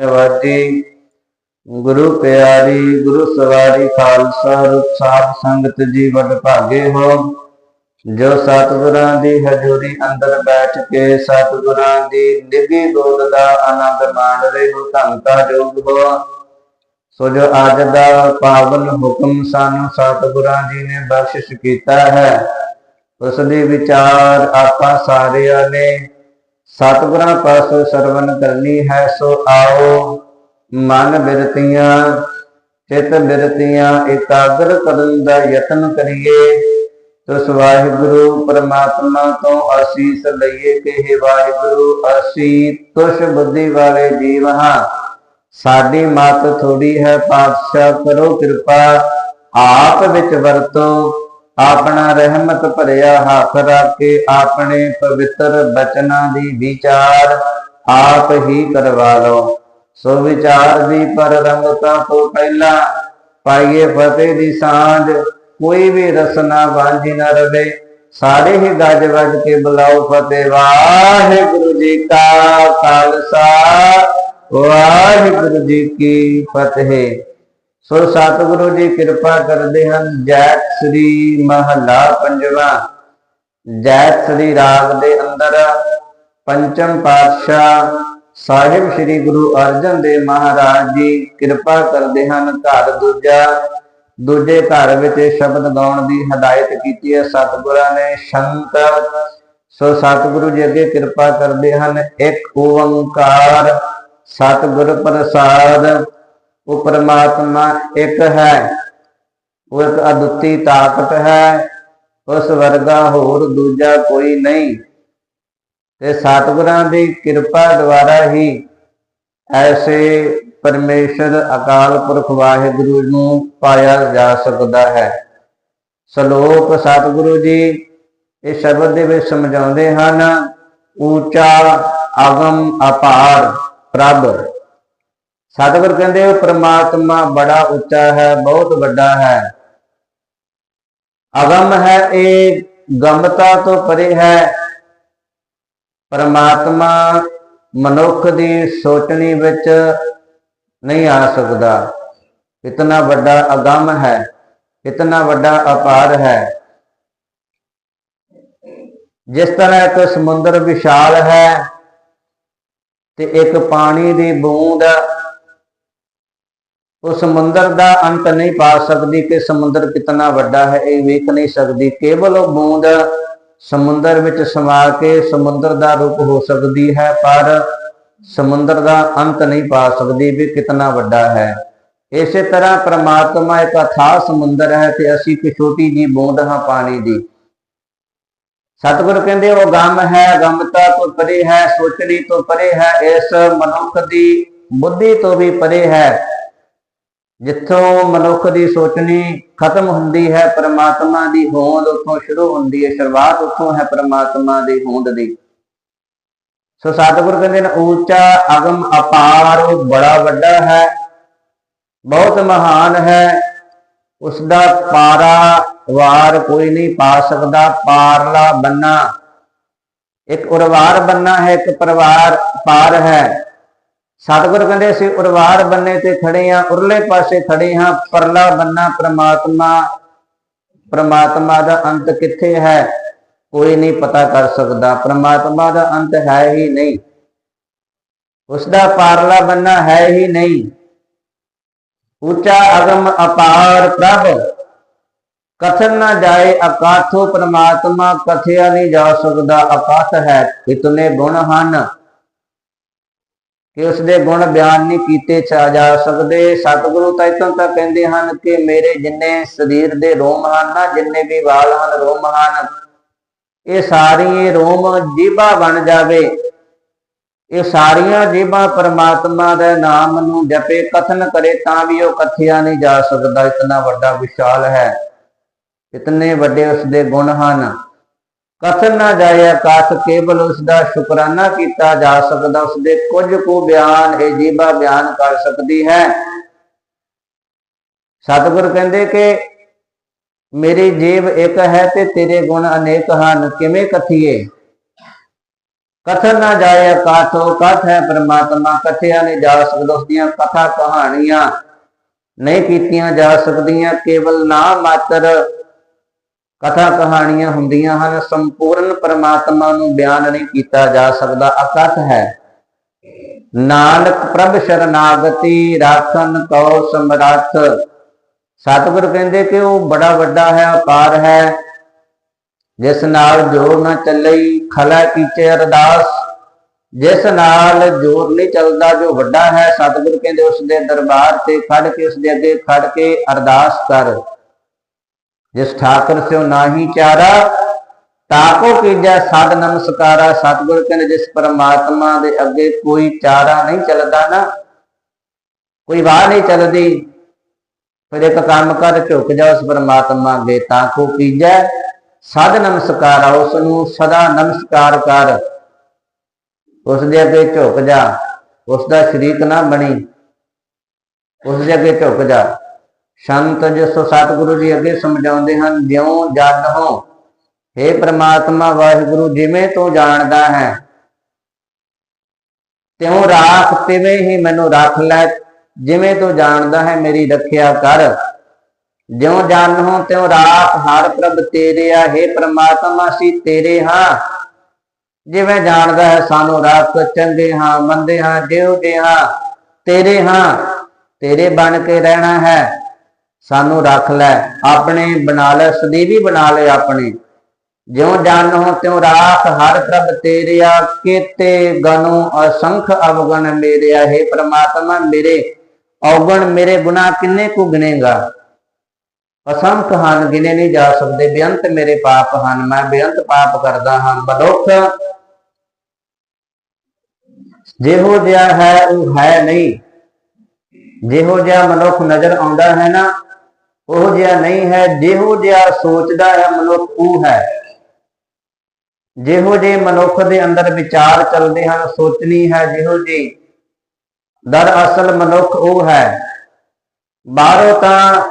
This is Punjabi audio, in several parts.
ਨਵਾਜੀ ਗੁਰੂ ਪਿਆਰੀ, ਗੁਰੂ ਸਵਾਰੀ, ਖਾਲਸਾ, ਰੂਪ ਸਾਧ, ਸੰਗਤ ਜੀ ਵਡ ਭਾਗੇ ਹੋ। ਜੋ ਸਤਿਗੁਰਾਂ ਦੀ ਹਜ਼ੂਰੀ ਅੰਦਰ ਬੈਠ ਕੇ ਸਤਿਗੁਰਾਂ ਦੀ ਨਿੱਘੀ ਗੋਦ ਦਾ ਆਨੰਦ ਮਾਣ ਰਹੇ ਹੋ ਧੰਤਾ ਜੋਗ ਹੋ। ਸੋ ਜੋ ਅੱਜ ਦਾ ਪਾਵਨ ਹੁਕਮ ਸਾਨੂੰ ਸਤਿਗੁਰਾਂ ਜੀ ਨੇ ਬਖਸ਼ਿਸ਼ ਕੀਤਾ ਹੈ, ਉਸ ਦੇ ਵਿਚਾਰ ਆਪਾਂ ਸਾਰਿਆਂ ਨੇ ਸਤਿਗੁਰਾਂ ਪਾਸੋਂ ਸਰਵਨ ਕਰਨੀ ਹੈ, ਸੋ ਆਓ ਮਨ ਬਿਰਤੀਆਂ, ਚਿਤ ਬਿਰਤੀਆਂ ਇਕਾਗਰ ਕਰਨ ਦਾ ਯਤਨ ਕਰੀਏ। ਤਿਸ ਵਾਹਿਗੁਰੂ, ਪਰਮਾਤਮਾ ਤੋਂ ਅਸੀਸ ਲਈਏ ਕਿ हे ਵਾਹਿਗੁਰੂ, ਅਸੀਂ ਤੁਸ਼ ਬੁੱਧੀ ਵਾਲੇ ਜੀਵ ਹਾਂ। ਸਾਡੀ ਮਤ ਥੋੜੀ ਹੈ, ਪਾਤਸ਼ਾਹ ਕਰੋ ਕਿਰਪਾ, ਆਪ ਵਿੱਚ ਵਰਤੋ। ਆਪਣਾ ਰਹਿਮਤ ਭਰਿਆ ਹੱਥ ਰੱਖ ਕੇ ਆਪਣੇ ਪਵਿੱਤਰ ਬਚਨਾਂ ਦੀ ਵਿਚਾਰ ਆਪ ਹੀ ਕਰਵਾ ਲਓ। ਸੋ ਵਿਚਾਰ ਦੀ ਪਰ ਤੋਂ ਪਹਿਲਾਂ ਪਾਈਏ ਫਤਿਹ ਦੀ ਸਾਂਝ, ਕੋਈ ਵੀ ਰਸਨਾ ਵਾਂਝੀ ਨਾ ਰਵੇ। ਸਾਰੇ ਹੀ ਗੱਜ ਵੱਜ ਕੇ ਬੁਲਾਓ ਫਤਿਹ। ਵਾਹਿਗੁਰੂ ਜੀ ਕਾ ਖਾਲਸਾ, ਵਾਹਿਗੁਰੂ ਜੀ ਕੀ ਫਤਿਹ। ਸੋ ਸਤਿਗੁਰੂ ਜੀ ਕਿਰਪਾ ਕਰਦੇ ਹਨ। ਜੈਤ ਸ੍ਰੀ ਮਹਲਾ ਪੰਜਵਾ। ਜੈਤ ਸ੍ਰੀ ਰਾਗ ਦੇ ਅੰਦਰ ਪੰਚਮ ਪਾਤਸ਼ਾਹ ਸਾਹਿਬ ਸ੍ਰੀ ਗੁਰੂ ਅਰਜਨ ਦੇਵ ਮਹਾਰਾਜ ਜੀ ਕਿਰਪਾ ਕਰਦੇ ਹਨ। ਘਰ ਦੂਜਾ, ਦੂਜੇ ਘਰ ਵਿੱਚ ਸ਼ਬਦ ਗਾਉਣ ਦੀ ਹਦਾਇਤ ਕੀਤੀ ਹੈ। ਸਤਿਗੁਰਾਂ ਨੇ ਸ਼ੰਤ, ਸੋ ਸਤਿਗੁਰੂ ਜੀ ਅੱਗੇ ਕਿਰਪਾ ਕਰਦੇ ਹਨ। ਇੱਕ ਓੰਕਾਰ, ਸਤਿਗੁਰ ਪ੍ਰਸਾਦ ਉਹ ਪਰਮਾਤਮਾ ਇੱਕ ਹੈ, ਉਹ ਇੱਕ ਅਦੁੱਤੀ ਤਾਕਤ ਹੈ, ਉਸ ਵਰਗਾ ਹੋਰ ਦੂਜਾ ਕੋਈ ਨਹੀਂ। ਤੇ ਸਤਿਗੁਰਾਂ ਦੀ ਕਿਰਪਾ ਦੁਆਰਾ ਹੀ ਐਸੇ ਪਰਮੇਸ਼ਰ ਅਕਾਲ ਪੁਰਖ ਵਾਹਿਗੁਰੂ ਨੂੰ ਪਾਇਆ ਜਾ ਸਕਦਾ ਹੈ। ਸ਼ਲੋਕ ਸਤਿਗੁਰੂ ਜੀ ਇਹ ਸ਼ਬਦ ਦੇ ਵਿੱਚ ਸਮਝਾਉਂਦੇ ਹਨ, ਊਚਾ ਅਗਮ ਅਪਾਰ ਪ੍ਰਭ। ਸਤਿਗੁਰ ਕਹਿੰਦੇ ਉਹ ਪ੍ਰਮਾਤਮਾ ਬੜਾ ਉੱਚਾ ਹੈ, ਬਹੁਤ ਵੱਡਾ ਹੈ। ਅਗਮ ਹੈ ਇਹ, ਗਮਤਾ ਤੋਂ ਪਰੇ ਹੈ। ਪਰਮਾਤਮਾ ਮਨੁੱਖ ਦੀ ਸੋਚਣੀ ਵਿੱਚ ਨਹੀਂ ਆ ਸਕਦਾ। ਇਤਨਾ ਵੱਡਾ ਅਗਮ ਹੈ, ਇਤਨਾ ਵੱਡਾ ਅਪਾਰ ਹੈ। ਜਿਸ ਤਰ੍ਹਾਂ ਇੱਕ ਸਮੁੰਦਰ ਵਿਸ਼ਾਲ ਹੈ ਤੇ ਇੱਕ ਪਾਣੀ ਦੀ ਬੂੰਦ ਉਹ ਸਮੁੰਦਰ ਦਾ ਅੰਤ ਨਹੀਂ ਪਾ ਸਕਦੀ ਕਿ ਸਮੁੰਦਰ ਕਿਤਨਾ ਵੱਡਾ ਹੈ, ਇਹ ਵੇਖ ਨਹੀਂ ਸਕਦੀ। ਕੇਵਲ ਉਹ ਬੂੰਦ ਸਮੁੰਦਰ ਵਿੱਚ ਸਮਾ ਕੇ ਸਮੁੰਦਰ ਦਾ ਰੂਪ ਹੋ ਸਕਦੀ ਹੈ, ਪਰ ਸਮੁੰਦਰ ਦਾ ਅੰਤ ਨਹੀਂ ਪਾ ਸਕਦੀ ਵੀ ਕਿਤਨਾ ਵੱਡਾ ਹੈ। ਇਸੇ ਤਰ੍ਹਾਂ ਪ੍ਰਮਾਤਮਾ ਇੱਕ ਅਥਾਹ ਸਮੁੰਦਰ ਹੈ ਤੇ ਅਸੀਂ ਇੱਕ ਛੋਟੀ ਜੀ ਬੂੰਦ ਹਾਂ ਪਾਣੀ ਦੀ। ਸਤਿਗੁਰ ਕਹਿੰਦੇ, ਉਹ ਗਮ ਹੈ ਗਮਤਾ ਤੋਂ ਪਰੇ ਹੈ, ਸੋਚਣੀ ਤੋਂ ਪਰੇ ਹੈ, ਇਸ ਮਨੁੱਖ ਦੀ ਬੁੱਧੀ ਤੋਂ ਵੀ ਪਰੇ ਹੈ। ਜਿੱਥੋਂ ਮਨੁੱਖ ਦੀ ਸੋਚਣੀ ਖਤਮ ਹੁੰਦੀ ਹੈ, ਪ੍ਰਮਾਤਮਾ ਦੀ ਹੋਂਦ ਉੱਥੋਂ ਸ਼ੁਰੂ ਹੁੰਦੀ ਹੈ, ਸ਼ੁਰੂਆਤ ਉੱਥੋਂ ਹੈ ਪ੍ਰਮਾਤਮਾ ਦੀ ਹੋਂਦ ਦੀ। ਸੋ ਸਤਿਗੁਰ ਕਹਿੰਦੇ ਨੇ, ਉੱਚਾ ਅਗਮ ਅਪਾਰ, ਉਹ ਬੜਾ ਵੱਡਾ ਹੈ, ਬਹੁਤ ਮਹਾਨ ਹੈ ਉਸ ਦਾ ਪਾਰਾ ਵਾਰ ਕੋਈ ਨਹੀਂ ਪਾ ਸਕਦਾ, ਪਾਰਲਾ ਬੰਨਾ। ਇੱਕ ਉਰਵਾਰ ਬੰਨਾ ਹੈ, ਇੱਕ ਪਰਿਵਾਰ ਪਾਰ ਹੈ। ਸਤਿਗੁਰ ਕਹਿੰਦੇ ਸੀ ਉਰਵਾਰ ਬੰਨੇ ਤੇ ਖੜੇ ਹਾਂ, ਉਰਲੇ ਪਾਸੇ ਖੜੇ ਹਾਂ, ਪਰਲਾ ਬੰਨਾ ਪ੍ਰਮਾਤਮਾ ਪ੍ਰਮਾਤਮਾ ਦਾ ਅੰਤ ਕਿੱਥੇ ਹੈ? ਕੋਈ ਨਹੀਂ ਪਤਾ ਕਰ ਸਕਦਾ, ਪ੍ਰਮਾਤਮਾ ਦਾ ਅੰਤ ਹੈ ਹੀ ਨਹੀਂ। ਉਸ ਦਾ ਪਾਰਲਾ ਬੰਨਾ ਹੈ ਹੀ ਨਹੀਂ। ਉੱਚਾ ਅਗਮ ਅਪਾਰ ਪ੍ਰਭ, ਕਥਨ ਨਾ ਜਾਏ ਅਕਾਥੋ ਪ੍ਰਮਾਤਮਾ, ਕਥਿਆ ਨਹੀਂ ਜਾ ਸਕਦਾ, ਅਕਾਥ ਹੈ ਇਤਨੇ ਗੁਣ ਹਨ। ਕਿ ਉਸ ਦੇ ਗੁਣ ਬਿਆਨ ਨਹੀਂ ਕੀਤੇ ਜਾ ਸਕਦੇ। ਸਤਿਗੁਰੂ ਤਾਂ ਇਤੋਂ ਤਾਂ ਕਹਿੰਦੇ ਹਨ ਕਿ ਮੇਰੇ ਜਿੰਨੇ ਸਰੀਰ ਦੇ ਰੋਮ ਹਨ ਨਾ, ਜਿੰਨੇ ਵੀ ਵਾਲ ਹਨ, ਰੋਮ ਹਨ। ਇਹ ਸਾਰੀ ਰੋਮ ਜੀਭਾ ਬਣ ਜਾਵੇ। ਇਹ ਸਾਰੀਆਂ ਜੀਭਾਂ ਪਰਮਾਤਮਾ ਦੇ ਨਾਮ ਨੂੰ ਜਪੇ, ਕਥਨ ਕਰੇ ਤਾਂ ਵੀ ਉਹ ਕਥਿਆ ਨਹੀਂ ਜਾ ਸਕਦਾ। ਇਤਨਾ ਵੱਡਾ ਵਿਸ਼ਾਲ ਹੈ। ਇਤਨੇ ਵੱਡੇ ਉਸ ਦੇ ਗੁਣ ਹਨ। ਕਥਨ ਨਾ ਜਾਏ ਆਕਾਸ਼, ਕੇਵਲ ਉਸ ਦਾ ਸ਼ੁਕਰਾਨਾ ਕੀਤਾ ਜਾ ਸਕਦਾ ਉਸ ਦੇ ਕੁਝ ਕੁ ਬਿਆਨ, ਇਹ ਜੀਭਾ ਬਿਆਨ ਕਰ ਸਕਦੀ ਹੈ। ਸਤਿਗੁਰ ਕਹਿੰਦੇ ਕਿ ਮੇਰੀ ਜੀਵ ਇੱਕ ਹੈ ਤੇ ਤੇਰੇ ਗੁਣ ਅਨੇਕ ਹਨ, ਕਿਵੇਂ ਕਥੀਏ? ਕਥਨ ਨਾ ਜਾਏ ਕਾਥੋ ਕਥ ਹੈ ਪ੍ਰਮਾਤਮਾ, ਕਥਿਆ ਨਹੀਂ ਜਾ ਸਕਦਾ ਉਸ ਦੀਆਂ ਕਥਾ ਕਹਾਣੀਆਂ ਨਹੀਂ ਕੀਤੀਆਂ ਜਾ ਸਕਦੀਆਂ, ਕੇਵਲ ਨਾਮ ਮਾਤਰ ਕਥਾ ਕਹਾਣੀਆਂ ਹੁੰਦੀਆਂ ਹਨ, ਸੰਪੂਰਨ ਪਰਮਾਤਮਾ ਨੂੰ ਬਿਆਨ ਨਹੀਂ ਕੀਤਾ ਜਾ ਸਕਦਾ। ਅਕਥ ਹੈ। ਨਾਨਕ ਪ੍ਰਭ ਸ਼ਰਨਾਗਤੀ ਰਾਖਨ ਕਉ ਸਮਰੱਥ। ਸਤਿਗੁਰ ਕਹਿੰਦੇ ਕਿ ਉਹ ਬੜਾ ਵੱਡਾ ਹੈ, ਅਪਾਰ ਹੈ। ਜਿਸ ਨਾਲ ਜੋਰ ਨਾ ਚੱਲਈ ਖਲਾ ਕੀਚੇ ਅਰਦਾਸ। ਜਿਸ ਨਾਲ ਜੋਰ ਨਹੀਂ ਚੱਲਦਾ, ਜੋ ਵੱਡਾ ਹੈ, ਸਤਿਗੁਰ ਕਹਿੰਦੇ ਉਸ ਦੇ ਦਰਬਾਰ ਤੇ ਖੜ ਕੇ, ਉਸ ਦੇ ਅੱਗੇ ਖੜ ਕੇ ਅਰਦਾਸ ਕਰ। ਜਿਸ ਠਾਕਰ ਸਿਓ ਨਾਹੀ ਚਾਰਾ, ਤਾਕੋ ਕੀਜੈ ਸਾਧ ਨਮਸਕਾਰਾ, ਸਤਿਗੁਰ ਕਹਿੰਦੇ ਜਿਸ ਪਰਮਾਤਮਾ ਦੇ ਅੱਗੇ ਕੋਈ ਚਾਰਾ ਨਹੀਂ ਚੱਲਦਾ ਨਾ, ਕੋਈ ਵਾਹ ਨਹੀਂ ਚੱਲਦੀ, ਫਿਰ ਇੱਕ ਕੰਮ ਕਰ ਝੁਕ ਜਾ ਉਸ ਪਰਮਾਤਮਾ ਅੱਗੇ, ਤਾਕੋ ਕੀਜੈ ਸਾਧ ਨਮਸਕਾਰਾ ਉਸ ਨੂੰ ਸਦਾ ਨਮਸਕਾਰ ਕਰ। ਉਸ ਦੇ ਅੱਗੇ ਝੁਕ ਜਾ ਉਸ ਦਾ ਸ਼ਰੀਕ ਨਾ ਬਣੀ ਉਸ ਦੇ ਅੱਗੇ ਝੁਕ ਜਾ। ਸੰਤ ਜਿਸ ਸਤਿਗੁਰੂ ਜੀ ਅੱਗੇ ਸਮਝਾਉਂਦੇ ਹਨ, ਜਿਉ ਜਨ ਹੋ। हे ਪ੍ਰਮਾਤਮਾ, ਵਾਹਿਗੁਰੂ ਜਿਵੇਂ ਤੂੰ ਜਾਣਦਾ ਹੈ। ਤਿਉ ਰਾਖ ਤਿਵੇਂ ਹੀ ਮੈਨੂੰ ਰੱਖ ਲੈ, ਜਿਵੇਂ ਤੂੰ ਜਾਣਦਾ ਹੈ, ਮੇਰੀ ਰੱਖਿਆ ਕਰ। ਜਿਉ ਜਾਣ ਹੋ, ਤਿਉ ਰਾਖ ਹਰ ਪ੍ਰਭ ਤੇਰੇ ਆ। हे ਪ੍ਰਮਾਤਮਾ ਸੀ ਤੇਰੇ ਹਾਂ। ਜਿਵੇਂ ਜਾਣਦਾ ਹੈ, ਸਾਨੂੰ ਰਾਖ ਚੰਗੇ ਹਾਂ, ਮੰਦੇ ਹਾਂ, ਜਿਉ ਦੇ ਹਾਂ, ਤੇਰੇ ਹਾਂ। ਤੇਰੇ ਬਣ ਕੇ ਰਹਿਣਾ ਹੈ। ਸਾਨੂੰ ਰੱਖ ਲੈ, ਆਪਣੇ ਬਣਾ ਲੈ, ਸਦੀਵੀ ਬਣਾ ਲੈ ਆਪਣੇ। ਜਿਉ ਜਾਣ ਤਿਉ ਰਾਖ, ਹਰ ਪ੍ਰਭ ਤੇਰਿਆ, ਕੀਤੇ ਗਨੋ ਅਸੰਖ ਅਵਗਣ ਮੇਰਿਆ। ਹੈ ਪ੍ਰਮਾਤਮਾ ਮੇਰੇ, ਔਗਣ ਮੇਰੇ ਗੁਨਾਹ ਕਿੰਨੇ ਕੁ ਗਿਣੇਗਾ? ਅਸੰਖ ਹਨ ਗਿਣੇ ਨਹੀਂ ਜਾ ਸਕਦੇ, ਬੇਅੰਤ ਮੇਰੇ ਪਾਪ ਹਨ। ਮੈਂ ਬੇਅੰਤ ਪਾਪ ਕਰਦਾ ਹਾਂ, ਮਨੁੱਖ ਜਿਹੋ ਜਿਹਾ ਹੈ, ਉਹ ਹੈ ਨਹੀਂ। ਜਿਹੋ ਜਿਹਾ ਮਨੁੱਖ ਨਜ਼ਰ ਆਉਂਦਾ ਹੈ ਨਾ ਉਹ ਜਿਹਾ ਨਹੀਂ ਹੈ, ਜਿਹੋ ਜਿਹਾ ਸੋਚਦਾ ਹੈ ਮਨੁੱਖ, ਉਹ ਹੈ। ਜਿਹੋ ਜਿਹੇ ਮਨੁੱਖ ਦੇ ਅੰਦਰ ਵਿਚਾਰ ਚੱਲਦੇ ਹਨ, ਸੋਚਣੀ ਹੈ ਜਿਹੋ ਜੀ ਦਰਅਸਲ ਮਨੁੱਖ ਉਹ ਹੈ। ਬਾਹਰੋਂ ਤਾਂ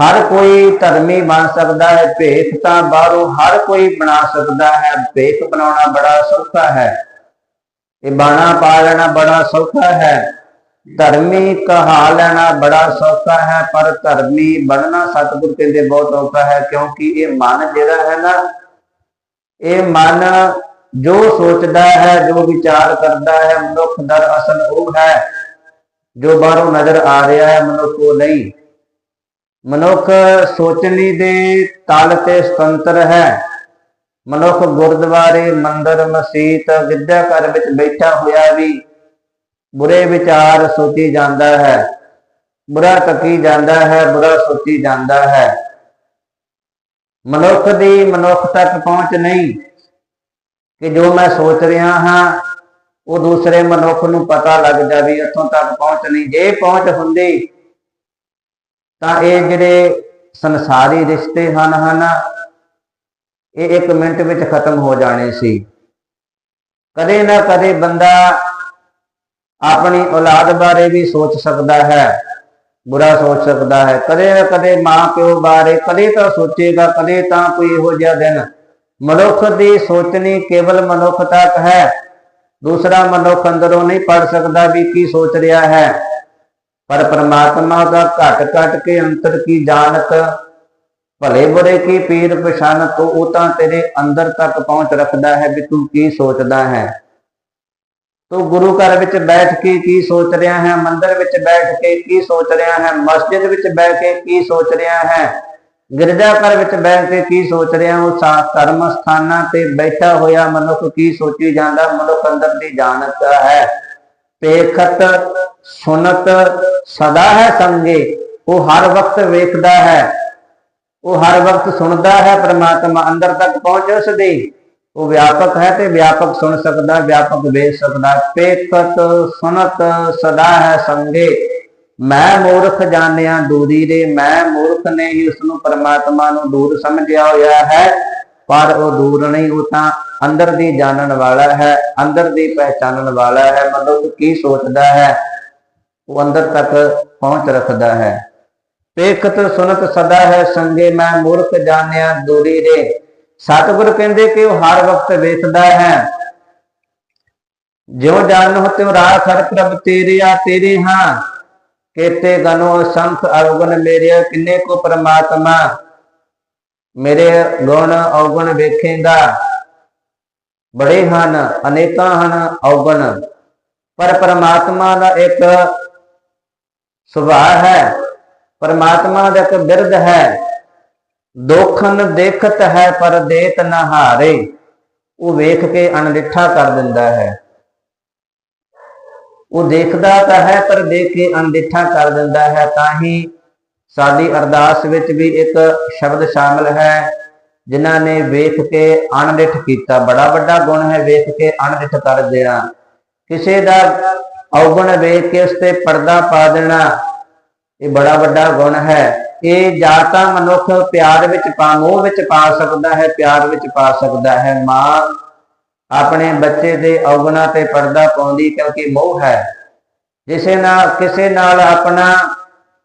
ਹਰ ਕੋਈ ਧਰਮੀ ਬਣ ਸਕਦਾ ਹੈ ਭੇਖ ਤਾਂ ਬਾਹਰੋਂ ਹਰ ਕੋਈ ਬਣਾ ਸਕਦਾ ਹੈ। ਭੇਖ ਬਣਾਉਣਾ ਬੜਾ ਸੌਖਾ ਹੈ। ਇਹ ਬਾਣਾ ਪਾ ਲੈਣਾ ਬੜਾ ਸੌਖਾ ਹੈ। ਧਰਮੀ ਕਹਾ ਲੈਣਾ ਬੜਾ ਸੌਖਾ ਹੈ, ਪਰ ਧਰਮੀ ਬਣਨਾ ਸਤਿਗੁਰ ਕਹਿੰਦੇ ਬਹੁਤ ਔਖਾ ਹੈ, ਕਿਉਂਕਿ ਇਹ ਮਨ ਜਿਹੜਾ ਹੈ ਨਾ, ਇਹ ਮਨ ਜੋ ਸੋਚਦਾ ਹੈ, ਜੋ ਵਿਚਾਰ ਕਰਦਾ ਹੈ, ਮਨੁੱਖ ਦਰ ਅਸਲ ਉਹ ਹੈ, ਜੋ ਬਾਹਰੋਂ ਨਜ਼ਰ ਆ ਰਿਹਾ ਹੈ, ਮਨੁੱਖ ਉਹ ਨਹੀਂ। ਮਨੁੱਖ ਸੋਚਣੀ ਦੇ ਤਲ ਤੇ ਸੁਤੰਤਰ ਹੈ। ਮਨੁੱਖ ਗੁਰਦੁਆਰੇ, ਮੰਦਰ ਮਸੀਤ ਗਿੱਧਾ ਘਰ ਵਿੱਚ ਬੈਠਾ ਹੋਇਆ ਵੀ ਬੁਰੇ ਵਿਚਾਰ ਸੋਚੀ ਜਾਂਦਾ ਹੈ। ਬੁਰਾ ਤੱਕੀ ਜਾਂਦਾ ਹੈ, ਬੁਰਾ ਸੋਚੀ ਜਾਂਦਾ ਹੈ। ਮਨੁੱਖ ਦੀ ਮਨੁੱਖ ਤੱਕ ਪਹੁੰਚ ਨਹੀਂ। ਕਿ ਜੋ ਮੈਂ ਸੋਚ ਰਿਹਾ ਹਾਂ, ਉਹ ਦੂਸਰੇ ਮਨੁੱਖ ਨੂੰ ਪਤਾ ਲੱਗ ਜਾਵੇ ਇੱਥੋਂ ਤੱਕ ਪਹੁੰਚ ਨਹੀਂ। ਜੇ ਪਹੁੰਚ ਹੁੰਦੀ, ਤਾਂ ਇਹ ਜਿਹੜੇ ਸੰਸਾਰੀ ਰਿਸ਼ਤੇ ਹਨ ਹਨ, ਇਹ ਇੱਕ ਮਿੰਟ ਵਿੱਚ ਖਤਮ ਹੋ ਜਾਣੇ ਸੀ। ਕਦੇ ਨਾ ਕਦੇ ਬੰਦਾ ਆਪਣੀ ਔਲਾਦ ਬਾਰੇ ਵੀ ਸੋਚ ਸਕਦਾ ਹੈ, ਬੁਰਾ ਸੋਚ ਸਕਦਾ ਹੈ। ਕਦੇ ਨਾ ਕਦੇ ਮਾਂ ਪਿਓ ਬਾਰੇ ਕਦੇ ਤਾਂ ਸੋਚੇਗਾ, ਕਦੇ ਤਾਂ ਕੋਈ ਇਹੋ ਜਿਹਾ ਦਿਨ। ਮਨੁੱਖ ਦੀ ਸੋਚਣੀ ਕੇਵਲ ਮਨੁੱਖ ਤੱਕ ਹੈ। ਦੂਸਰਾ ਮਨੁੱਖ ਅੰਦਰੋਂ ਨਹੀਂ ਪੜ ਸਕਦਾ ਵੀ ਕੀ ਸੋਚ ਰਿਹਾ ਹੈ। ਪਰ ਪ੍ਰਮਾਤਮਾ ਦਾ ਘਟ ਘਟ ਕੇ ਅੰਤਰ ਕੀ ਜਾਣਤ, ਭਲੇ ਬੁਰੇ ਕੀ ਪੀਰ ਪਛਾਨਤ ਉਹ ਤਾਂ ਤੇਰੇ ਅੰਦਰ ਤੱਕ ਪਹੁੰਚ ਰੱਖਦਾ ਹੈ ਵੀ ਤੂੰ ਕੀ ਸੋਚਦਾ ਹੈ। ਤੂੰ ਗੁਰੂ ਘਰ ਵਿੱਚ ਬੈਠ ਕੇ ਕੀ ਸੋਚ ਰਿਹਾ ਹੈ? ਮੰਦਰ ਵਿੱਚ ਬੈਠ ਕੇ ਕੀ ਸੋਚ ਰਿਹਾ ਹੈ? ਮਸਜਿਦ ਵਿੱਚ ਬੈਠ ਕੇ ਕੀ ਸੋਚ ਰਿਹਾ ਹੈ? ਗਿਰਜਾ ਘਰ ਵਿੱਚ ਬੈਠ ਕੇ ਕੀ ਸੋਚ ਰਿਹਾ? ਉਹ ਧਰਮ ਸਥਾਨਾਂ ਤੇ ਬੈਠਾ ਹੋਇਆ ਮਨੁੱਖ ਕੀ ਸੋਚੀ ਜਾਂਦਾ? ਮਨੁੱਖ ਅੰਦਰ ਦੀ ਜਾਣਤ ਹੈ। ਪੇਖਤ ਸੁਨਤ ਸਦਾ ਹੈ ਸੰਗੇ। ਉਹ ਹਰ ਵਕਤ ਵੇਖਦਾ ਹੈ। ਉਹ ਹਰ ਵਕਤ ਸੁਣਦਾ ਹੈ, ਪ੍ਰਮਾਤਮਾ ਅੰਦਰ ਤੱਕ ਪਹੁੰਚ ਉਸਦੀ। ਉਹ ਵਿਆਪਕ ਹੈ ਤੇ ਵਿਆਪਕ ਸੁਣ ਸਕਦਾ, ਵਿਆਪਕ ਵੇਖ ਸਕਦਾ। ਪੇਖਤ ਸੁਨਤ ਸਦਾ ਹੈ ਸੰਗੇ। ਮੈਂ ਮੂਰਖ ਜਾਣਿਆ ਦੂਰੀ ਰੇ ਮੈਂ ਮੂਰਖ ਨੇ ਹੀ ਉਸ ਨੂੰ ਪਰਮਾਤਮਾ ਨੂੰ ਦੂਰ ਸਮਝਿਆ ਹੋਇਆ ਹੈ, ਪਰ ਉਹ ਦੂਰ ਨਹੀਂ, ਉਹ ਤਾਂ ਅੰਦਰ ਦੀ ਜਾਣਨ ਵਾਲਾ ਹੈ, ਅੰਦਰ ਦੀ ਪਹਿਚਾਨਣ ਵਾਲਾ ਹੈ, ਮਨੁੱਖ ਕੀ ਸੋਚਦਾ ਹੈ, ਉਹ ਅੰਦਰ ਤੱਕ ਪਹੁੰਚ ਰੱਖਦਾ ਹੈ। ਪੇਖਤ ਸੁਨਤ ਸਦਾ ਹੈ ਸੰਗੇ, ਮੈਂ ਮੂਰਖ ਜਾਣਿਆ ਦੂਰੀ ਰੇ ਸਤਿਗੁਰ ਕਹਿੰਦੇ ਕਿ ਉਹ ਹਰ ਵਕਤ ਵੇਖਦਾ ਹੈ। ਜਿਉ ਜਾਣੋ ਤਿਉ ਰਾਖ ਹਰ ਪ੍ਰਭ ਤੇਰਿਆ ਤੇਰੇ ਹਾਂ। ਕੇਤੇ ਗਨੋ ਸੰਖ ਅਵਗੁਣ ਮੇਰੇ ਕਿੰਨੇ ਕੋ ਪਰਮਾਤਮਾ। ਮੇਰੇ ਗੁਣ ਔਗੁਣ ਵੇਖੇਂਦਾ। ਬੜੇ ਹਨ, ਅਨੇਕਾਂ ਹਨ ਔਗੁਣ। ਪਰ ਪਰਮਾਤਮਾ ਦਾ ਇੱਕ ਸੁਭਾਅ ਹੈ। ਪਰਮਾਤਮਾ ਦਾ ਇੱਕ ਬਿਰਧ ਹੈ। ਦੋਖਨ ਦੇਖਤ ਹੈ ਪਰ ਦੇਤ ਨਹਾਰੇ ਉਹ ਵੇਖ ਕੇ ਅਣਡਿੱਠਾ ਕਰ ਦਿੰਦਾ ਹੈ। ਉਹ ਦੇਖਦਾ ਤਾਂ ਹੈ ਪਰ ਦੇਖ ਕੇ ਅਣਡਿੱਠਾ ਕਰ ਦਿੰਦਾ ਹੈ, ਤਾਂ ਹੀ ਸਾਡੀ ਅਰਦਾਸ ਵਿੱਚ ਵੀ ਇੱਕ ਸ਼ਬਦ ਸ਼ਾਮਲ ਹੈ, ਜਿਨ੍ਹਾਂ ਨੇ ਵੇਖ ਕੇ ਅਣਡਿੱਠ ਕੀਤਾ। ਬੜਾ ਵੱਡਾ ਗੁਣ ਹੈ ਵੇਖ ਕੇ ਅਣਡਿੱਠ ਕਰ ਦੇਣਾ। ਕਿਸੇ ਦਾ ਔਗੁਣ ਵੇਖ ਕੇ ਉਸ ਤੇ ਪਰਦਾ ਪਾ ਦੇਣਾ, ਇਹ ਬੜਾ ਵੱਡਾ ਗੁਣ ਹੈ। ਇਹ ਜਾਂ ਤਾਂ ਮਨੁੱਖ ਪਿਆਰ ਵਿੱਚ ਪਾ, ਮੋਹ ਵਿੱਚ ਪਾ ਸਕਦਾ ਹੈ, ਪਿਆਰ ਵਿੱਚ ਪਾ ਸਕਦਾ ਹੈ। ਮਾਂ ਆਪਣੇ ਬੱਚੇ ਦੇ ਔਗਣਾ ਤੇ ਪਰਦਾ ਪਾਉਂਦੀ ਕਿਉਂਕਿ ਮੋਹ ਹੈ। ਜਿਸੇ ਨਾਲ, ਕਿਸੇ ਨਾਲ ਆਪਣਾ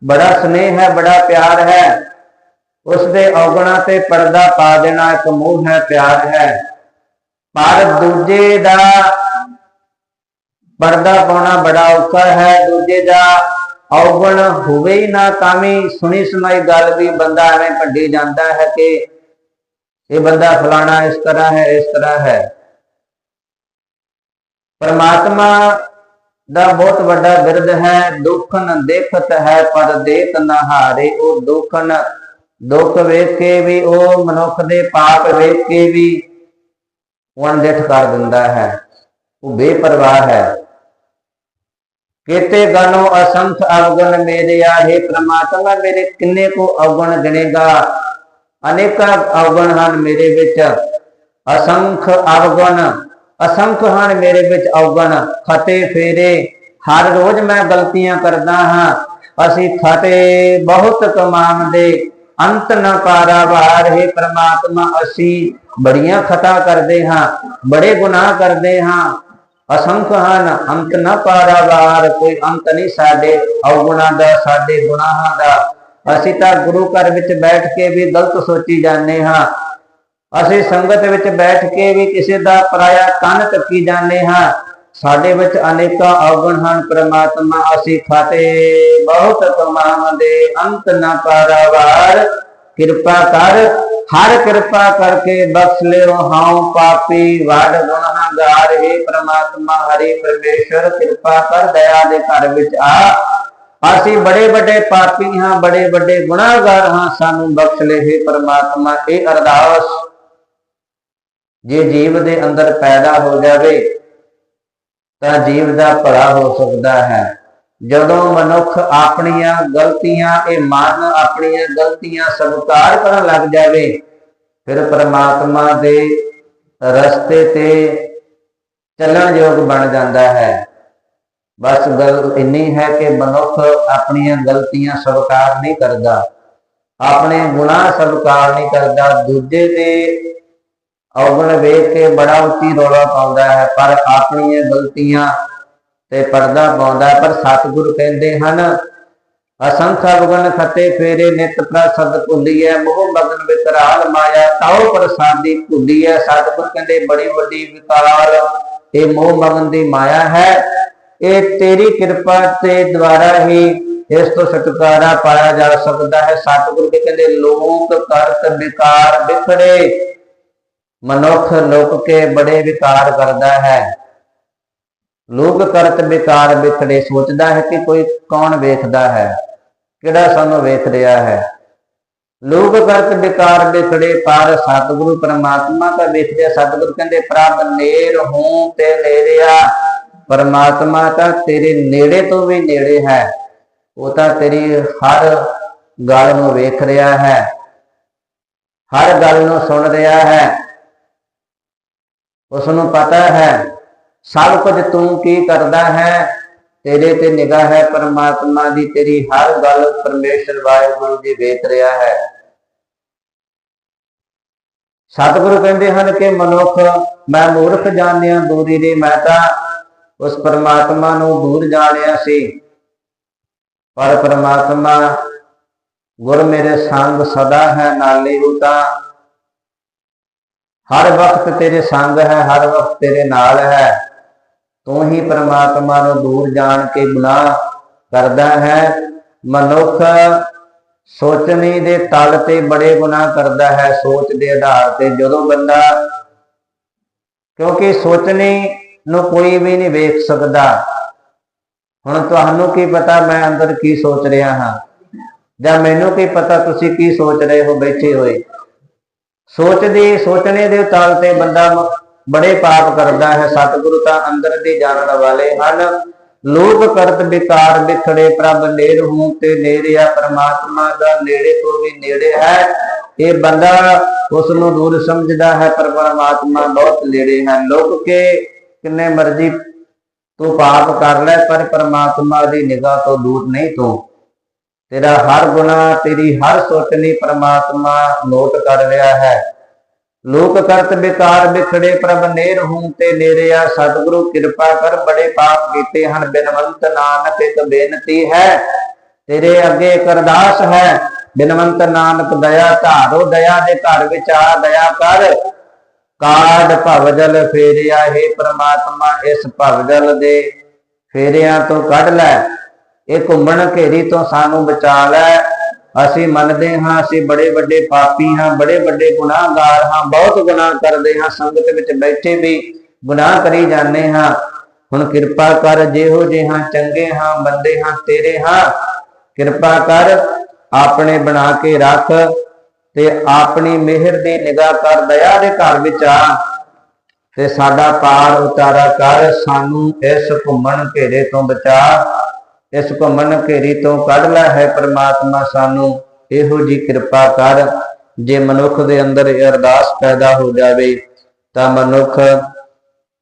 ਬੜਾ ਸਨੇਹ ਹੈ, ਬੜਾ ਪਿਆਰ ਹੈ। ਉਸ ਦੇ ਔਗੁਣਾਂ ਤੇ ਪਰਦਾ ਪਾ ਦੇਣਾ ਇੱਕ ਮੋਹ ਹੈ, ਪਿਆਰ ਹੈ। ਪਰ ਦੂਜੇ ਦਾ ਪਰਦਾ ਪਾਉਣਾ ਬੜਾ ਔਖਾ ਹੈ। ਦੂਜੇ ਦਾ ਔਗੁਣ ਹੋਵੇ ਹੀ ਨਾ ਤਾਂ ਸੁਣੀ ਸੁਣਾਈ ਗੱਲ ਵੀ ਬੰਦਾ ਐਵੇਂ ਭੱਡੀ ਜਾਂਦਾ ਹੈ ਕਿ ਇਹ ਬੰਦਾ ਫਲਾਣਾ ਇਸ ਤਰ੍ਹਾਂ ਹੈ, ਇਸ ਤਰ੍ਹਾਂ ਹੈ। ਪਰਮਾਤਮਾ ਦਾ ਬਹੁਤ ਵੱਡਾ ਵਿਰਧ ਹੈ, ਦੁੱਖਨ ਦੇਖਤ ਹੈ ਪਰ ਦੇਤ ਨਾ ਹਾਰੇ। ਉਹ ਦੁੱਖਨ ਦੁੱਖ ਵੇਖ ਕੇ ਵੀ, ਉਹ ਮਨੁੱਖ ਦੇ ਪਾਪ ਵੇਖ ਕੇ ਵੀ ਉਹ ਅਣਦੇਖ ਕਰ ਦਿੰਦਾ ਹੈ। ਉਹ ਬੇਪਰਵਾਹ ਹੈ। ਕੀਤੇ ਗਨੋ ਅਸੰਖ ਅਵਗੁਣ ਮੇਰੇ ਆਹੇ ਪ੍ਰਮਾਤਮਾ ਮੇਰੇ ਕਿੰਨੇ ਕੋ ਅਵਗੁਣ ਗਿਣੇਗਾ ਅਨੇਕਾਂ ਅਵਗੁਣ ਹਨ ਮੇਰੇ ਵਿੱਚ। ਅਸੰਖ ਅਵਗੁਣ, ਅਸੰਖ ਹਨ ਮੇਰੇ ਵਿੱਚ ਅਵਗੁਣ। ਖਤੇ ਫੇਰੇ, ਹਰ ਰੋਜ਼ ਮੈਂ ਗਲਤੀਆਂ ਕਰਦਾ ਹਾਂ। ਅਸੀਂ ਖਤੇ ਬਹੁਤ ਕਮਾਉਂਦੇ, ਅੰਤ ਨ ਪਾਰਾਵਾਰ ਹੈ ਪ੍ਰਮਾਤਮਾ। ਅਸੀਂ ਬੜੀਆਂ ਖਤਾ ਕਰਦੇ ਹਾਂ, ਬੜੇ ਗੁਨਾਹ ਕਰਦੇ ਹਾਂ। ਅਸੰਖ ਹਨ ਅੰਤ ਨ ਪਾਰਾਵਾਰ, ਕੋਈ ਅੰਤ ਨਹੀਂ ਸਾਡੇ ਅਵਗੁਣਾਂ ਦਾ, ਸਾਡੇ ਗੁਨਾਹਾਂ ਦਾ। ਅਸੀਂ ਤਾਂ ਗੁਰੂ ਘਰ ਵਿੱਚ ਬੈਠ ਕੇ ਵੀ ਗਲਤ ਸੋਚੀ ਜਾਂਦੇ ਹਾਂ। ਅਸੀਂ ਸੰਗਤ ਵਿੱਚ ਬੈਠ ਕੇ ਵੀ ਕਿਸੇ ਦਾ ਪਰਾਇਆ ਕੰਨ ਟੱਕੀ ਜਾਂਦੇ ਹਾਂ। ਸਾਡੇ ਵਿੱਚ ਅਨੇਕਾਂ ਔਗਣ ਹਨ, ਪ੍ਰਮਾਤਮਾ, ਅਸੀਂ ਖਾਤੇ ਬਹੁਤ ਕਮਾਉਂਦੇ ਅੰਤ ਨਾ ਪਾਰਾਵਾਰ ਕਿਰਪਾ ਕਰ, ਹਰ ਕਿਰਪਾ ਕਰਕੇ ਬਖਸ਼ ਲਿਓ ਹਾਂ ਪਾਪੀ, ਵਡ ਗੁਨਾਹਗਾਰ ਹੈ ਪ੍ਰਮਾਤਮਾ, ਹਰੀ ਪਰਮੇਸ਼ਰ ਕਿਰਪਾ ਕਰ, ਦਇਆ ਦੇ ਘਰ ਵਿੱਚ ਆ। ਅਸੀਂ ਬੜੇ ਵੱਡੇ ਪਾਪੀ ਹਾਂ, ਬੜੇ ਵੱਡੇ ਗੁਨਾਹਗਾਰ ਹਾਂ, ਸਾਨੂੰ ਬਖਸ਼ ਲੈ, ਹੈ ਪ੍ਰਮਾਤਮਾ, ਇਹ ਅਰਦਾਸ ਜੇ ਜੀਵ ਦੇ ਅੰਦਰ ਪੈਦਾ ਹੋ ਜਾਵੇ, ਤਾਂ ਜੀਵ ਦਾ ਭਲਾ ਹੋ ਸਕਦਾ ਹੈ। ਜਦੋਂ ਮਨੁੱਖ ਆਪਣੀਆਂ ਗਲਤੀਆਂ, ਇਹ ਮਨ ਆਪਣੀਆਂ ਗਲਤੀਆਂ ਸਵੀਕਾਰ ਕਰਨ ਲੱਗ ਜਾਵੇ, ਫਿਰ ਪ੍ਰਮਾਤਮਾ ਦੇ ਰਸਤੇ ਤੇ ਚੱਲਣ ਯੋਗ ਬਣ ਜਾਂਦਾ ਹੈ। ਬਸ ਗੱਲ ਇੰਨੀ ਹੈ ਕਿ ਮਨੁੱਖ ਆਪਣੀਆਂ ਗਲਤੀਆਂ ਸਵੀਕਾਰ ਨਹੀਂ ਕਰਦਾ, ਆਪਣੇ ਗੁਨਾਹ ਸਵੀਕਾਰ ਨਹੀਂ ਕਰਦਾ, ਦੂਜੇ ਦੇ ਔਗਣ ਵੇਖ ਕੇ ਬੜਾ ਉੱਚੀ ਰੋਲਾ ਪਾਉਂਦਾ ਹੈ, ਪਰ ਆਪਣੀਆਂ ਗਲਤੀਆਂ ਤੇ ਪਰਦਾ ਪਾਉਂਦਾ ਹੈ। ਪਰ ਸਤਿਗੁਰੂ ਕਹਿੰਦੇ ਹਨ, ਅਸੰਖ ਅਵਗਣ ਖਤੇ ਫੇਰੇ ਨਿਤ ਪ੍ਰਸਦ ਭੁੱਲੀਐ, ਮੋਹ ਮਗਨ ਵਿਕਰਾਲ ਮਾਇਆ ਤਾਉ ਪ੍ਰਸਾਦੀ ਭੁੱਲੀਐ। ਸਤਿਗੁਰ ਕਹਿੰਦੇ, ਬੜੀ ਵੱਡੀ ਵਿਕਾਲ, ਇਹ ਮੋਹ ਮਗਨ ਦੀ ਮਾਇਆ ਹੈ। ਇਹ ਤੇਰੀ ਕਿਰਪਾ ਤੇ ਦੁਆਰਾ ਹੀ ਇਸ ਤੋਂ ਛੁਟਕਾਰਾ ਪਾਇਆ ਜਾ ਸਕਦਾ ਹੈ। ਸਤਿਗੁਰੂ ਦੇ ਕਹਿੰਦੇ, ਲੋਕ ਕਰਤ ਵਿਕਾਰ ਵਿਖੜੇ ਮਨੁੱਖ ਲੁਕ ਕੇ ਬੜੇ ਵਿਕਾਰ ਕਰਦਾ ਹੈ। ਲੋਕ ਕਰਤ ਬੇਕਾਰ ਵਿਖੜੇ ਸੋਚਦਾ ਹੈ ਕਿ ਕੋਈ ਕੌਣ ਵੇਖਦਾ ਹੈ? ਕਿਹੜਾ ਸਾਨੂੰ ਵੇਖ ਰਿਹਾ ਹੈ? ਲੋਕ ਕਰਤ ਵਿਕਾਰ ਵਿਖੜੇ ਪਰ ਸਤਿਗੁਰੂ ਪਰਮਾਤਮਾ ਦਾ ਵੇਖਦੇ ਸਤਿਗੁਰੂ ਕਹਿੰਦੇ, ਪ੍ਰਭ ਨੇੜ ਹੂੰ ਤੇ ਨੇੜਿਆ ਪਰਮਾਤਮਾ ਤਾਂ ਤੇਰੇ ਨੇੜੇ ਤੋਂ ਵੀ ਨੇੜੇ ਹੈ। ਉਹ ਤਾਂ ਤੇਰੀ ਹਰ ਗੱਲ ਨੂੰ ਵੇਖ ਰਿਹਾ ਹੈ। ਹਰ ਗੱਲ ਨੂੰ ਸੁਣ ਰਿਹਾ ਹੈ। ਉਸ ਨੂੰ ਪਤਾ ਹੈ ਸਭ ਕੁਝ ਤੂੰ ਕੀ ਕਰਦਾ ਹੈ? ਤੇਰੇ ਤੇ ਨਿਗਾਹ ਹੈ ਪਰਮਾਤਮਾ ਦੀ, ਤੇਰੀ ਹਰ ਗੱਲ ਪਰਮੇਸ਼ਰ ਵਾਹਿਗੁਰੂ ਜੀ ਵੇਖ ਰਿਹਾ ਹੈ। ਸਤਿਗੁਰੂ ਕਹਿੰਦੇ ਹਨ ਕਿ ਮਨੁੱਖ, ਮੈਂ ਮੂਰਖ ਜਾਣਿਆ, ਦੂਰੀ ਦੇ ਮੈਂ ਤਾਂ ਉਸ ਪਰਮਾਤਮਾ ਨੂੰ ਦੂਰ ਜਾਣਿਆ ਸੀ। ਪਰ ਪਰਮਾਤਮਾ ਗੁਰ ਮੇਰੇ ਸੰਗ ਸਦਾ ਹੈ, ਨਾਲੇ ਉਹ ਤਾਂ ਹਰ ਵਕਤ ਤੇਰੇ ਸੰਗ ਹੈ, ਹਰ ਵਕਤ ਤੇਰੇ ਨਾਲ ਹੈ। ਤੂੰ ਹੀ ਪਰਮਾਤਮਾ ਨੂੰ ਦੂਰ ਜਾਣ ਕੇ ਗੁਨਾਹ ਕਰਦਾ ਹੈ। ਮਨੁੱਖ ਸੋਚਣੀ ਦੇ ਤਲ ਤੇ ਬੜੇ ਗੁਨਾਹ ਕਰਦਾ ਹੈ। ਸੋਚ ਦੇ ਆਧਾਰ ਤੇ ਜਦੋਂ ਬੰਦਾ ਕਿਉਂਕਿ ਸੋਚਣੀ ਨੂੰ ਕੋਈ ਵੀ ਨਹੀਂ ਵੇਖ ਸਕਦਾ। ਹੁਣ ਤੁਹਾਨੂੰ ਕੀ ਪਤਾ ਮੈਂ ਅੰਦਰ ਕੀ ਸੋਚ ਰਿਹਾ ਹਾਂ? ਜਾਂ ਮੈਨੂੰ ਕੀ ਪਤਾ ਤੁਸੀਂ ਕੀ ਸੋਚ ਰਹੇ ਹੋ ਬੈਠੇ ਹੋਏ? ਸੋਚਦੇ, ਸੋਚਣੇ ਦੇ ਤਲ ਤੇ ਬੰਦਾ ਬੜੇ ਪਾਪ ਕਰਦਾ ਹੈ, ਸਤਿਗੁਰੂ ਤਾਂ ਅੰਦਰ ਦੇ ਜਾਣਨ ਵਾਲੇ ਹਨ। ਲੋਕ ਕਰਤ ਵਿਕਾਰ ਵਿਖੜੇ ਪ੍ਰਭ ਨੇੜ ਹੂੰ ਤੇ ਨੇੜਿਆ ਪ੍ਰਮਾਤਮਾ ਦਾ ਨੇੜੇ ਤੋਂ ਵੀ ਨੇੜੇ ਹੈ। ਇਹ ਬੰਦਾ ਉਸ ਨੂੰ ਦੂਰ ਸਮਝਦਾ ਹੈ, ਪਰ ਪਰਮਾਤਮਾ ਬਹੁਤ ਨੇੜੇ ਹੈ। ਲੋਕ ਕੇ ਕਿੰਨੇ ਮਰਜ਼ੀ ਤੂੰ ਪਾਪ ਕਰ ਲੈ, ਪਰ ਪਰਮਾਤਮਾ ਦੀ ਨਿਗਾਹ ਤੋਂ ਦੂਰ ਨਹੀਂ ਤੂੰ। ਤੇਰਾ ਹਰ ਗੁਨਾਹ, ਤੇਰੀ ਹਰ ਸੋਚਣੀ ਪ੍ਰਮਾਤਮਾ ਨੋਟ ਕਰ ਰਿਹਾ ਹੈ। ਲੋਕ ਕਰਤ ਵਿਕਾਰ ਵਿਖੜੇ ਪ੍ਰਭ ਨੇਰ ਹੂੰ ਤੇ ਨੇੜਿਆ ਸਤਿਗੁਰੂ ਕਿਰਪਾ ਕਰ ਬੜੇ ਪਾਪ ਕੀਤੇ ਹਨ, ਬਿਨਵੰਤ ਨਾਨਕ ਇੱਕ ਬੇਨਤੀ ਹੈ। ਤੇਰੇ ਅੱਗੇ ਇੱਕ ਅਰਦਾਸ ਹੈ, ਬਿਨਵੰਤ ਨਾਨਕ ਦਇਆ ਧਾਰੋ, ਦਇਆ ਦੇ ਘਰ ਵਿੱਚ ਆ ਦਇਆ ਕਰ। ਕਾਢ ਭਵਜਲ ਫੇਰਿਆ, ਹੈ ਪ੍ਰਮਾਤਮਾ, ਇਸ ਭਵਜਲ ਦੇ ਫੇਰਿਆਂ ਤੋਂ ਕੱਢ ਲੈ। ਇਹ ਘੁੰਮਣ ਘੇਰੀ ਤੋਂ ਸਾਨੂੰ ਬਚਾ ਲੈ। ਅਸੀਂ ਮੰਨਦੇ ਹਾਂ, ਅਸੀਂ ਬੜੇ ਵੱਡੇ ਪਾਪੀ ਹਾਂ, ਬੜੇ ਵੱਡੇ ਗੁਨਾਹਗਾਰ ਹਾਂ, ਬਹੁਤ ਗੁਨਾਹ ਕਰਦੇ ਹਾਂ, ਸੰਗਤ ਵਿੱਚ ਬੈਠੇ ਵੀ ਗੁਨਾਹ ਕਰੀ ਜਾਂਦੇ ਹਾਂ। ਹੁਣ ਕਿਰਪਾ ਕਰ, ਜਿਹੋ ਜਿਹੇ ਹਾਂ ਚੰਗੇ ਹਾਂ ਬੰਦੇ ਹਾਂ, ਤੇਰੇ ਹਾਂ। ਕਿਰਪਾ ਕਰ, ਆਪਣੇ ਬਣਾ ਕੇ ਰੱਖ ਤੇ ਆਪਣੀ ਮਿਹਰ ਦੀ ਨਿਗਾਹ ਕਰ, ਦਇਆ ਦੇ ਘਰ ਵਿੱਚ ਆ ਤੇ ਸਾਡਾ ਪਾਰ ਉਤਾਰਾ ਕਰ, ਸਾਨੂੰ ਇਸ ਘੁੰਮਣ ਘੇਰੇ ਤੋਂ ਬਚਾ। ਇਸ ਘੁੰਮਣ ਘੇਰੀ ਤੋਂ ਕੱਢ ਲੈ ਹੈ ਪ੍ਰਮਾਤਮਾ ਸਾਨੂੰ। ਇਹੋ ਜੀ ਕਿਰਪਾ ਕਰ, ਜੇ ਮਨੁੱਖ ਦੇ ਅੰਦਰ ਅਰਦਾਸ ਪੈਦਾ ਹੋ ਜਾਵੇ, ਤਾਂ ਮਨੁੱਖ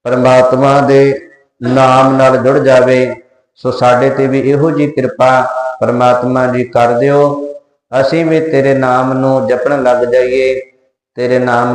ਪਰਮਾਤਮਾ ਦੇ ਨਾਮ ਨਾਲ ਜੁੜ ਜਾਵੇ। ਸੋ ਸਾਡੇ ਤੇ ਵੀ ਇਹੋ ਜੀ ਕਿਰਪਾ ਪਰਮਾਤਮਾ ਜੀ ਕਰ ਦਿਓ। ਅਸੀਂ ਵੀ ਤੇਰੇ ਨਾਮ ਨੂੰ ਜਪਣ ਲੱਗ ਜਾਈਏ। ਤੇਰੇ ਨਾਮ